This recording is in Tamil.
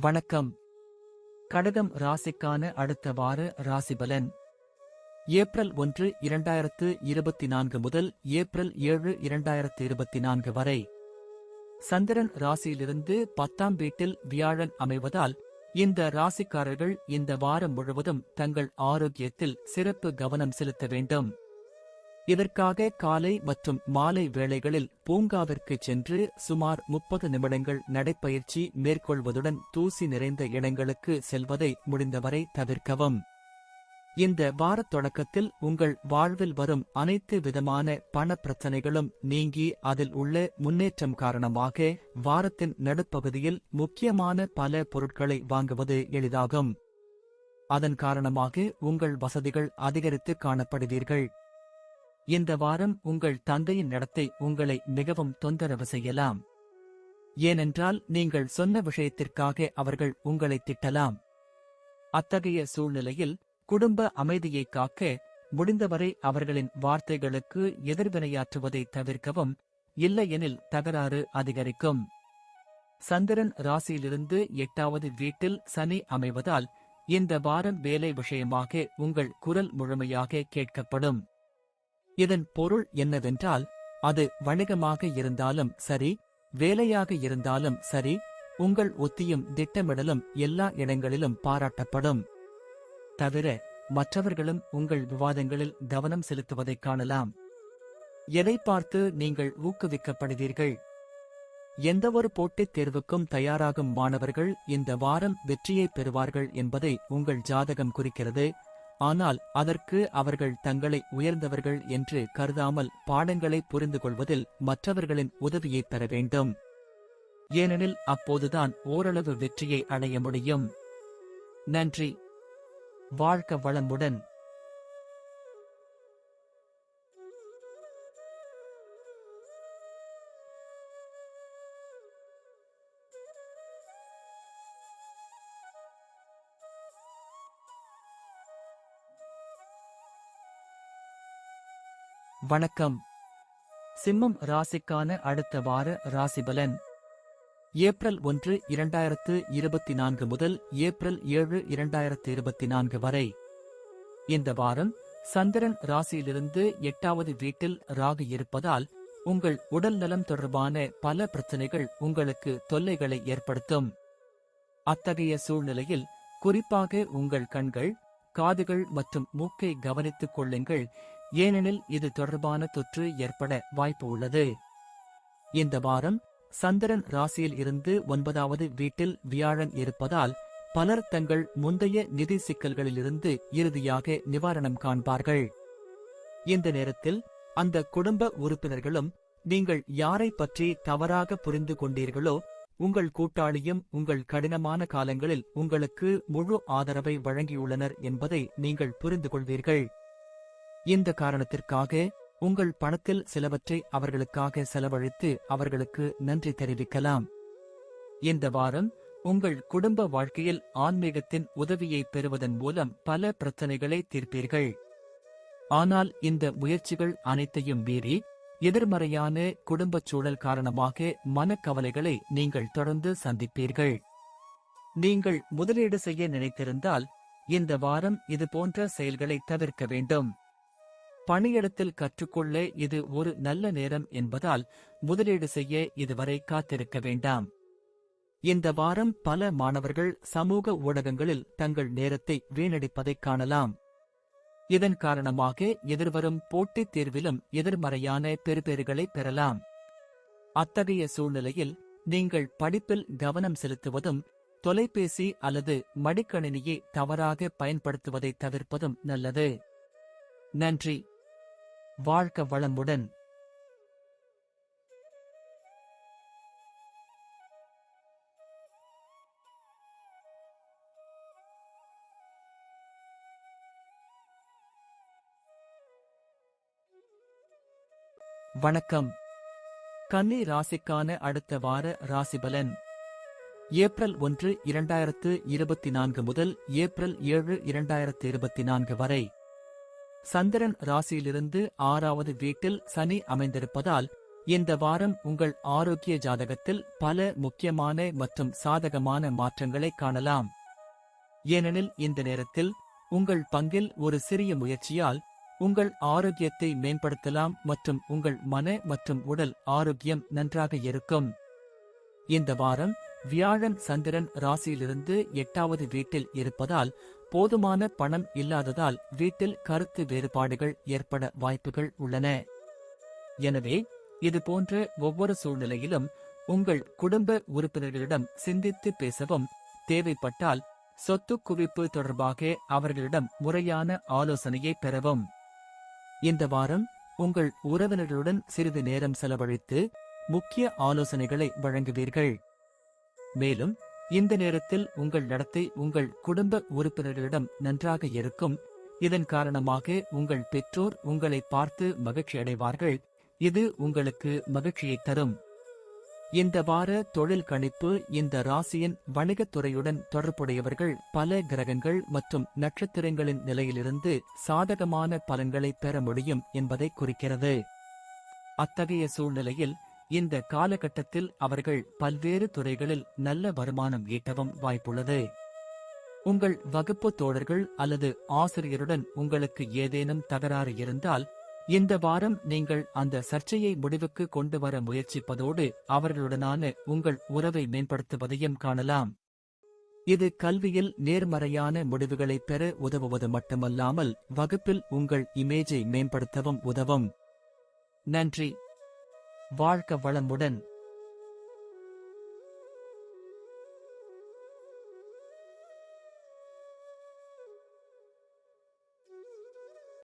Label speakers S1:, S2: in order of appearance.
S1: வணக்கம். கடகம் ராசிக்கான அடுத்த வார ராசிபலன். ஏப்ரல் ஒன்று இரண்டாயிரத்து இருபத்தி நான்கு முதல் ஏப்ரல் ஏழு இரண்டாயிரத்து இருபத்தி நான்கு வரை. சந்திரன் ராசியிலிருந்து பத்தாம் வீட்டில் வியாழன் அமைவதால் இந்த ராசிக்காரர்கள் இந்த வாரம் முழுவதும் தங்கள் ஆரோக்கியத்தில் சிறப்பு கவனம் செலுத்த வேண்டும். இதற்காக காலை மற்றும் மாலை வேளைகளில் பூங்காவிற்கு சென்று சுமார் முப்பது நிமிடங்கள் நடைப்பயிற்சி மேற்கொள்வதுடன் தூசி நிறைந்த இடங்களுக்கு செல்வதை முடிந்தவரை தவிர்க்கவும். இந்த வாரத் தொடக்கத்தில் உங்கள் வாழ்வில் வரும் அனைத்து விதமான பண பிரச்சனைகளும் நீங்கி அதில் உள்ள முன்னேற்றம் காரணமாக வாரத்தின் நடுப்பகுதியில் முக்கியமான பல பொருட்களை வாங்குவது எளிதாகும். அதன் காரணமாக உங்கள் வசதிகள் அதிகரித்து காணப்படுவீர்கள். இந்த வாரம் உங்கள் தந்தையின் நடத்தை உங்களை மிகவும் தொந்தரவு செய்யலாம். ஏனென்றால் நீங்கள் சொன்ன விஷயத்திற்காக அவர்கள் உங்களை திட்டலாம். அத்தகைய சூழ்நிலையில் குடும்ப அமைதியை காக்க முடிந்தவரை அவர்களின் வார்த்தைகளுக்கு எதிர்வினையாற்றுவதை தவிர்க்கவும் இல்லையெனில் தகராறு அதிகரிக்கும். சந்திரன் ராசியிலிருந்து எட்டாவது வீட்டில் சனி அமைவதால் இந்த வாரம் வேலை விஷயமாக உங்கள் குரல் முழுமையாக கேட்கப்படும். இதன் பொருள் என்னவென்றால் அது வணிகமாக இருந்தாலும் சரி வேலையாக இருந்தாலும் சரி உங்கள் ஒத்தியும் திட்டமிடலும் எல்லா இடங்களிலும் பாராட்டப்படும். தவிர மற்றவர்களும் உங்கள் விவாதங்களில் கவனம் செலுத்துவதைக் காணலாம். எதை பார்த்து நீங்கள் ஊக்குவிக்கப்படுவீர்கள்? எந்தவொரு போட்டித் தேர்வுக்கும் தயாராகும் மாணவர்கள் இந்த வாரம் வெற்றியை பெறுவார்கள் என்பதை உங்கள் ஜாதகம் குறிக்கிறது. ஆனால் அதற்கு அவர்கள் தங்களை உயர்ந்தவர்கள் என்று கருதாமல் பாடங்களை புரிந்து கொள்வதில் மற்றவர்களின் உதவியை பெற வேண்டும். ஏனெனில் அப்போதுதான் ஓரளவு வெற்றியை அடைய முடியும். நன்றி. வாழ்க்க வளமுடன். வணக்கம். சிம்மம் ராசிக்கான அடுத்த வார ராசிபலன். ஏப்ரல் ஒன்று இரண்டாயிரத்து இருபத்தி நான்கு முதல் ஏப்ரல் ஏழு இரண்டாயிரத்து இருபத்தி நான்கு வரை. இந்த வாரம் சந்திரன் ராசியிலிருந்து எட்டாவது வீட்டில் ராகு இருப்பதால் உங்கள் உடல் நலம் தொடர்பான பல பிரச்சனைகள் உங்களுக்கு தொல்லைகளை ஏற்படுத்தும். அத்தகைய சூழ்நிலையில் குறிப்பாக உங்கள் கண்கள் காதுகள் மற்றும் மூக்கை கவனித்துக் கொள்ளுங்கள். ஏனெனில் இது தொடர்பான தொற்று ஏற்பட வாய்ப்பு உள்ளது. இந்த வாரம் சந்திரன் ராசியில் இருந்து ஒன்பதாவது வீட்டில் வியாழன் இருப்பதால் பலர் தங்கள் முந்தைய நிதி சிக்கல்களிலிருந்து இறுதியாக நிவாரணம் காண்பார்கள். இந்த நேரத்தில் அந்த குடும்ப உறுப்பினர்களும் நீங்கள் யாரை பற்றி தவறாக புரிந்து கொண்டீர்களோ உங்கள் கூட்டாளியும் உங்கள் கடினமான காலங்களில் உங்களுக்கு முழு ஆதரவை வழங்கியுள்ளனர் என்பதை நீங்கள் புரிந்து கொள்வீர்கள். இந்த காரணத்திற்காக உங்கள் பணத்தில் சிலவற்றை அவர்களுக்காக செலவழித்து அவர்களுக்கு நன்றி தெரிவிக்கலாம். இந்த வாரம் உங்கள் குடும்ப வாழ்க்கையில் ஆன்மீகத்தின் உதவியை பெறுவதன் மூலம் பல பிரச்சனைகளை தீர்ப்பீர்கள். ஆனால் இந்த முயற்சிகள் அனைத்தையும் மீறி எதிர்மறையான குடும்பச் சூழல் காரணமாக மனக்கவலைகளை நீங்கள் தொடர்ந்து சந்திப்பீர்கள். நீங்கள் முதலீடு செய்ய நினைத்திருந்தால் இந்த வாரம் இது போன்ற செயல்களை தவிர்க்க வேண்டும். பணியிடத்தில் கற்றுக்கொள்ள இது ஒரு நல்ல நேரம் என்பதால் முதலீடு செய்ய இதுவரை காத்திருக்க வேண்டாம். இந்த வாரம் பல மாணவர்கள் சமூக ஊடகங்களில் தங்கள் நேரத்தை வீணடிப்பதைக் காணலாம். இதன் காரணமாக எதிர்வரும் போட்டித் தேர்விலும் எதிர்மறையான பெறுபேறுகளை பெறலாம். அத்தகைய சூழ்நிலையில் நீங்கள் படிப்பில் கவனம் செலுத்துவதும் தொலைபேசி அல்லது மடிக்கணினியை தவறாக பயன்படுத்துவதை தவிர்ப்பதும் நல்லது. நன்றி. வாழ்க்க வளமுடன். வணக்கம். கன்னி ராசிக்கான அடுத்த வார ராசிபலன் ஏப்ரல் ஒன்று இரண்டாயிரத்து இருபத்தி நான்கு முதல் ஏப்ரல் ஏழு இரண்டாயிரத்து இருபத்தி நான்கு வரை. சந்திரன் ராசியிலிருந்து ஆறாவது வீட்டில் சனி அமைந்திருப்பதால் இந்த வாரம் உங்கள் ஆரோக்கிய ஜாதகத்தில் பல முக்கியமான மற்றும் சாதகமான மாற்றங்களை காணலாம். ஏனெனில் இந்த நேரத்தில் உங்கள் பங்கில் ஒரு சிறிய முயற்சியால் உங்கள் ஆரோக்கியத்தை மேம்படுத்தலாம் மற்றும் உங்கள் மன மற்றும் உடல் ஆரோக்கியம் நன்றாக இருக்கும். இந்த வாரம் வியாழன் சந்திரன் ராசியிலிருந்து எட்டாவது வீட்டில் இருப்பதால் போதுமான பணம் இல்லாததால் வீட்டில் கருத்து வேறுபாடுகள் ஏற்பட வாய்ப்புகள் உள்ளன. எனவே இதுபோன்ற ஒவ்வொரு சூழ்நிலையிலும் உங்கள் குடும்ப உறுப்பினர்களிடம் சிந்தித்து பேசவும் தேவைப்பட்டால் சொத்து குவிப்பு தொடர்பாக அவர்களிடம் முறையான ஆலோசனையை பெறவும். இந்த வாரம் உங்கள் உறவினர்களுடன் சிறிது நேரம் செலவழித்து முக்கிய ஆலோசனைகளை வழங்குவீர்கள். மேலும் இந்த நேரத்தில் உங்கள் நடத்தை உங்கள் குடும்ப உறுப்பினர்களிடம் நன்றாக இருக்கும். இதன் காரணமாக உங்கள் பெற்றோர் உங்களை பார்த்து மகிழ்ச்சி அடைவார்கள். இது உங்களுக்கு மகிழ்ச்சியை தரும். இந்த வார தொழில் கணிப்பு இந்த ராசியின் வணிகத் துறையுடன் தொடர்புடையவர்கள் பல கிரகங்கள் மற்றும் நட்சத்திரங்களின் நிலையிலிருந்து சாதகமான பலன்களை பெற முடியும் என்பதை குறிக்கிறது. அத்தகைய சூழ்நிலையில் இந்த காலகட்டத்தில் அவர்கள் பல்வேறு துறைகளில் நல்ல வருமானம் ஈட்டவும் வாய்ப்புள்ளது. உங்கள் வகுப்பு தோழர்கள் அல்லது ஆசிரியருடன் உங்களுக்கு ஏதேனும் தகராறு இருந்தால் இந்த வாரம் நீங்கள் அந்த சர்ச்சையை முடிவுக்கு கொண்டு வர முயற்சிப்பதோடு அவர்களுடனான உங்கள் உறவை மேம்படுத்துவதையும் காணலாம். இது கல்வியில் நேர்மறையான முடிவுகளை பெற உதவுவது மட்டுமல்லாமல் வகுப்பில் உங்கள் இமேஜை மேம்படுத்தவும் உதவும். நன்றி. வாழ்க்க வளமுடன்.